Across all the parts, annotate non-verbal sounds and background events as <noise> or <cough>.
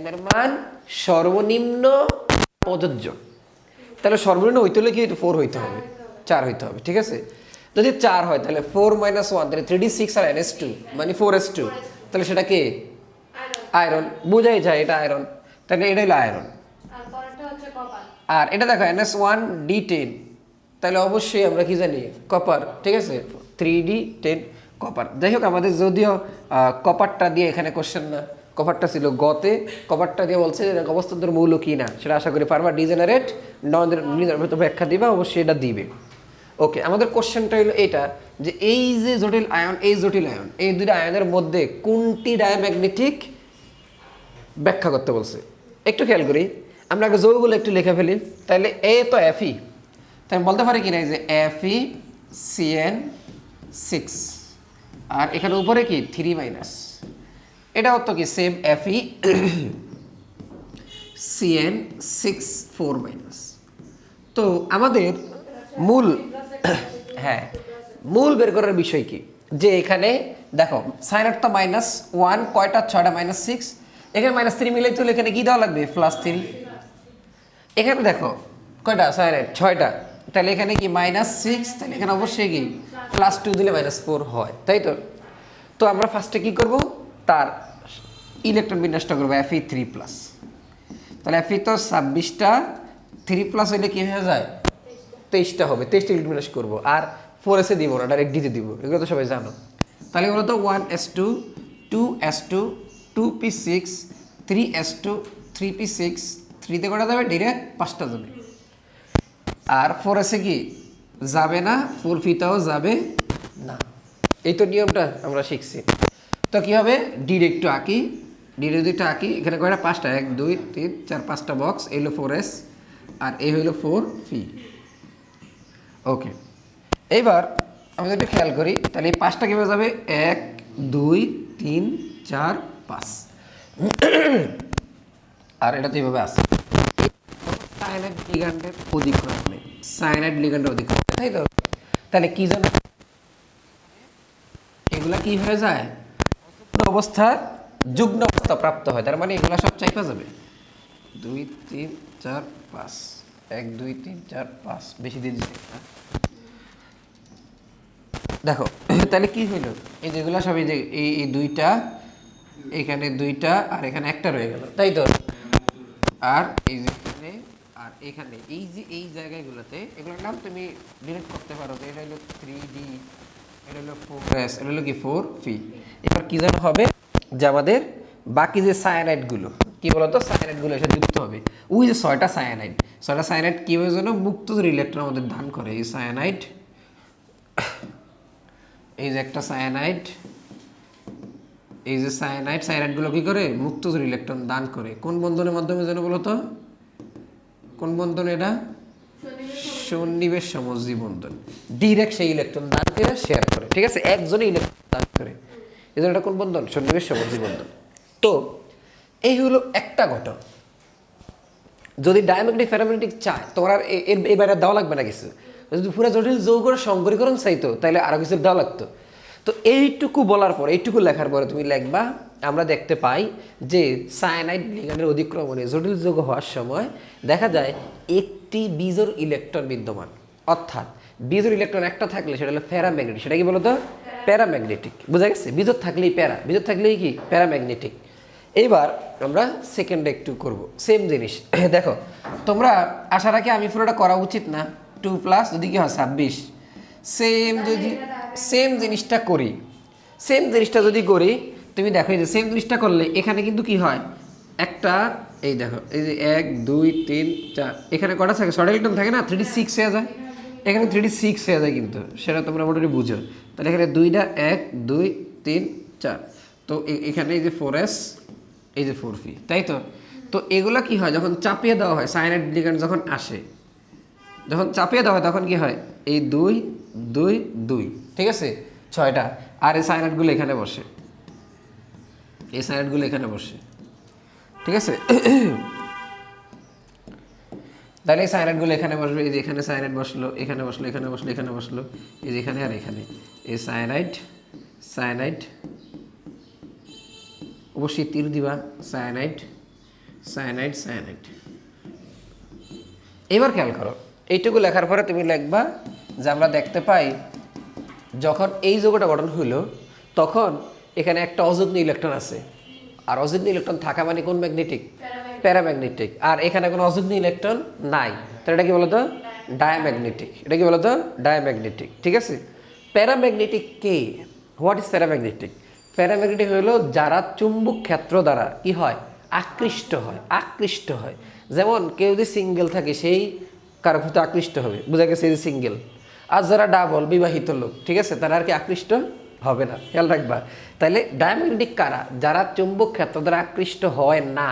আয়নের মান সর্বনিম্ন প্রযোজ্য। তাহলে সর্বনিম্ন হইতে হলে কি ফোর হইতে হবে। চার হইতে হবে, ঠিক আছে? যদি চার হয়, তাহলে ফোর মাইনাস ওয়ান তাহলে থ্রি ডি সিক্স আর এন এস টু মানে ফোর এস টু তাহলে সেটা কে? আয়রন বোঝাই যায়, এটা আয়রন তাহলে এটা হলো আয়রন আর এটা দেখো এনএস ওয়ান ডি টেন তাহলে অবশ্যই আমরা কি জানি? কপার ঠিক আছে? থ্রি ডি টেন কপার যাই হোক, আমাদের যদিও কপারটা দিয়ে এখানে কোশ্চেন না। কপারটা ছিল গতে। কভারটা দিয়ে বলছে অবস্থান্তর মৌল কি না? সেটা আশা করি পারবা ডিজেনারেট নন ব্যাখ্যা দিবা, অবশ্যই এটা দিবে। ওকে আমাদের কোশ্চেনটা হলো এটা, যে এই যে জটিল আয়ন, এই জটিল আয়ন, এই দুইটা আয়নের মধ্যে কোনটি ডায়াম্যাগনেটিক ব্যাখ্যা করতে বলছে? একটু খেয়াল করি, আমরা আগে যৌগুলো একটু লিখে ফেলি তাহলে এ তো এফই তাই বলতে পারি কি না যে এফই সিএন সিক্স আর এখানে উপরে কি? থ্রি মাইনাস এটাও তো কি same FE CN six four minus তো আমাদের মূল হ্যাঁ মূল বের করার বিষয় কি? যে এখানে, দেখো সাইন আটটা মাইনাস ওয়ান কয়টা? ছয়টা মাইনাস সিক্স এখানে মাইনাস থ্রি মিলে তুলে এখানে কি দেওয়া লাগবে? প্লাস থ্রি এখানে দেখো, কয়টা? সাইন আট ছয়টা। তাহলে এখানে কি মাইনাস সিক্স তাহলে এখানে অবশ্যই কি প্লাস টু দিলে মাইনাস ফোর হয়। তাই তো? তো আমরা ফার্স্টে কি করব? তার ইলেকট্রন বিন্যাসটা করব এফ থ্রি প্লাস তাহলে এফ তো ছাব্বিশটা থ্রি প্লাস হইলে কি হয়ে যায়? তেইশটা হবে, তেইশটা ইলেকট্রন বিন্যাস করব। আর ফোর এসে দিব না ডাইরেক্ট ডিতে দিব, এগুলো তো সবাই জানো। তাহলে বলো তো one S two two S two two P six three S two three P six থ্রিতে করা যাবে? ডিরেক্ট পাঁচটা যাবে। আর ফোর এসে কি যাবে না? ফোর ফিতাও যাবে না। এই তো নিয়মটা আমরা শিখছি। তো কি হবে? ডিরেক্ট আঁকি। ডিরেক্ট আঁকি। এখানে কয়টা? পাঁচটা। এক, দুই, তিন, চার, পাঁচটা বক্স এই হলো ফোর এস আর এই হইল ফোর ফি ওকে এইবার আমরা একটু খেয়াল করি। তাহলে এই পাঁচটা কীভাবে যাবে? এক, দুই, তিন, চার, পাঁচ। আর এটা তো এইভাবে আসে সায়ানাইড লিগান্ডের অধিক্রম নেই সায়ানাইড লিগান্ডের অধিক্রম তাই তো? তাহলে কি জানো এগুলা কি হয়ে যায়? অবস্থা যুগ্ন অবস্থা প্রাপ্ত হয়। তার মানে এগুলা সব চাইপা যাবে। দুই, তিন, চার, পাঁচ। এক, দুই, তিন, চার, পাঁচ। বেশি দিন দেখো, তাহলে কি হইল? এই যেগুলা সব এই যে, এই দুইটা, এখানে দুইটা, আর এখানে একটা রয়ে গেল। তাই তো? আর এই যে এখানে, আর এখানে। এই যে, এই জায়গাগুলোতে, এগুলোর নাম তুমি ডিলিট করতে পারো যে এটা হলো থ্রি ডি হবে? যে আমাদের বাকি যে সায়ানাইডগুলো কি বলতো? সায়ানাইডগুলো এসে যুক্ত হবে। ওই যে ছয়টা সায়ানাইড ছয়টা সায়ানাইড কীভাবে যেন মুক্ত ইলেকট্রন আমাদের দান করে? এই সায়ানাইড এই যে একটা সায়ানাইড এই যে সায়ানাইড সায়ানাইডগুলো কি করে? মুক্ত ইলেকট্রন দান করে। কোন বন্ধনের মাধ্যমে যেন বলতো? কোন বন্ধন এটা? সন্নিবেশ সমজি বন্ধন ডিরেক্ট সেই ইলেকট্রন দান করে শেয়ার করে, ঠিক আছে? একজনই ইলেকট্রন দান করে। এই জন্য এটা কোন বন্ধন? সন্নিবেশ সমজি বন্ধন তো, এই হলো একটা ঘটন যদি ডায়ামেগনেটিক ফেরোম্যাগনেটিক চায়, তোমার আর এ- এর এই দেওয়া লাগবে না কিছু। যদি পুরো জটিল যৌগের সংকরীকরণ চাইতো, তাহলে আরও কিছু দেওয়া লাগতো। তো এইটুকু বলার পর, এইটুকু লেখার পরে তুমি লিখবা, আমরা দেখতে পাই যে সায়ানাইড লিগান্ডের অধিক্রমণে জটিল যৌগ হওয়ার সময় দেখা যায় একটি বিজোর ইলেকট্রন বিদ্যমান। অর্থাৎ বিজোর ইলেকট্রন একটা থাকলে সেটা হলো প্যারাম্যাগনেটিক সেটা কি বলতো? প্যারাম্যাগনেটিক বুঝা গেছে? বিজোর থাকলেই প্যারা, বিজোর থাকলেই কি? প্যারাম্যাগনেটিক এইবার আমরা সেকেন্ডে একটু করব। সেম জিনিস। <clears throat> দেখো, তোমরা আশা রাখি আমি পুরোটা করা উচিত না। টু প্লাস যদি কি হয় ছাব্বিশ। সেম যদি সেম জিনিসটা করি। সেম জিনিসটা যদি করি, তুমি দেখো এই যে সেম জিনিসটা করলে, এখানে কিন্তু কি হয়? একটা, এই দেখো, এই যে এক, দুই, তিন, চার, এখানে কটা থাকে? শর্ট ইলেকট্রন থাকে না? থ্রি সিক্স হয়ে যায়। এখানে থ্রি সিক্স হয়ে যায় কিন্তু, সেটা তোমরা মোটামুটি বুঝো। তাহলে এখানে দুইটা, এক, দুই, তিন, চার। তো এখানে এই যে ফোর এস এই যে ফোর ফি তাই তো? তো এগুলো কি হয়? যখন চাপিয়ে দেওয়া হয় সাইনাইড লিগ্যান্ড যখন আসে, যখন চাপিয়ে দেওয়া হয়, তখন কি হয়? এই দুই দুই দুই। ঠিক আছে? ছয়টা। আর এই সাইনাইডগুলো এখানে বসে। এই সাইনাইডগুলো এখানে বসে। ঠিক আছে? তাহলে এই সাইনাইডগুলো এখানে বসবে। এই যে এখানে সাইনাইড বসল, এখানে বসল এখানে বসল এখানে বসল, এই যে এখানে আর এখানে। এই সায়ানাইড সায়ানাইড অবশ্যই তীর দিবা। সায়ানাইড সায়ানাইড সায়ানাইড এবার খেয়াল করো, এইটুকু লেখার পরে তুমি লিখবা যে আমরা দেখতে পাই যখন এই যৌগটা গঠন হইল তখন এখানে একটা অযুগ্ন ইলেকট্রন আছে। আর অযুগ্ন ইলেকট্রন থাকা মানে কোন ম্যাগনেটিক? প্যারাম্যাগনেটিক। আর এখানে কোনো অযুগ্ন ইলেকট্রন নাই। তাহলে এটা কি বলতো? ডায়াম্যাগনেটিক। এটা কি বলতো? ডায়াম্যাগনেটিক। ঠিক আছে? Paramagnetic K? What is paramagnetic? Paramagnetic হলো যারা চুম্বক ক্ষেত্র দ্বারা কি হয়? আকৃষ্ট হয়। আকৃষ্ট হয়। যেমন কেউ যদি সিঙ্গেল থাকে সেই কারও প্রতি আকৃষ্ট হবে। বোঝা গেছে এই সিঙ্গেল। আর যারা ডাবল বিবাহিত লোক, ঠিক আছে, তারা আর কি আকৃষ্ট হবে না। খেয়াল রাখবা। তাহলে ডায়াম্যাগনেটিক কারা? যারা চুম্বক ক্ষেত্র দ্বারা আকৃষ্ট হয় না,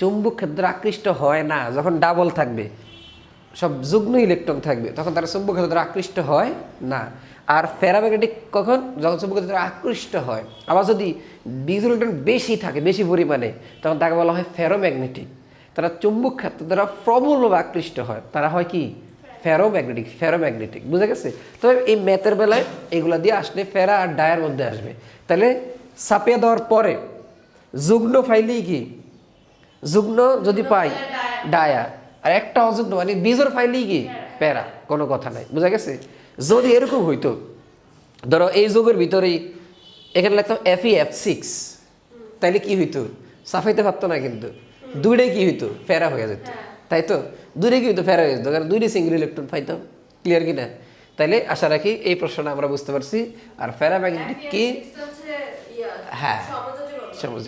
চুম্বক ক্ষেত্র আকৃষ্ট হয় না, যখন ডাবল থাকবে, সব যুগ্ম ইলেকট্রন থাকবে, তখন তারা চুম্বক ক্ষেত্র দ্বারা আকৃষ্ট হয় না। আর প্যারাম্যাগনেটিক কখন? যখন চুম্বক ক্ষেত্র দ্বারা আকৃষ্ট হয়। আবার যদি ডিজেল ইলেকট্রন বেশি থাকে, বেশি পরিমাণে, তখন তাকে বলা হয় ফেরোম্যাগনেটিক তারা চুম্বক ক্ষেত্র দ্বারা প্রবলভাবে আকৃষ্ট হয়। তারা হয় কি? ফেরোম্যাগনেটিক ফেরোম্যাগনেটিক বুঝে গেছে? তবে এই ম্যাথের বেলায় এগুলা দিয়ে আসলে ফেরা আর ডায়ার মধ্যে আসবে। তাহলে সাপিয়ে দেওয়ার পরে যুগ্ন ফাইলেই কি? যুগ্ন যদি পাই ডায়া আর একটা অযুগ্ন মানে বীজর ফাইলেই কি? প্যারা কোনো কথা নাই বুঝা গেছে? যদি এরকম হইতো ধরো এই যুগের ভিতরেই এখানে লিখতাম এফ ই এফ সিক্স তাইলে কি হইতো? সাফাইতে পারতো না কিন্তু। দুইটাই কি হইতো? ফেরা হয়ে যেত। তাই তো দূরে কি হইতো ফেরা হয়ে যেত কারণ দুইটাই সিঙ্গেল ইলেকট্রন পাইতাম ক্লিয়ার কিনা? তাইলে আশা রাখি এই প্রশ্নটা আমরা বুঝতে পারছি। আর ফেরা ম্যাগনেটিক কি? হ্যাঁ। সমাজ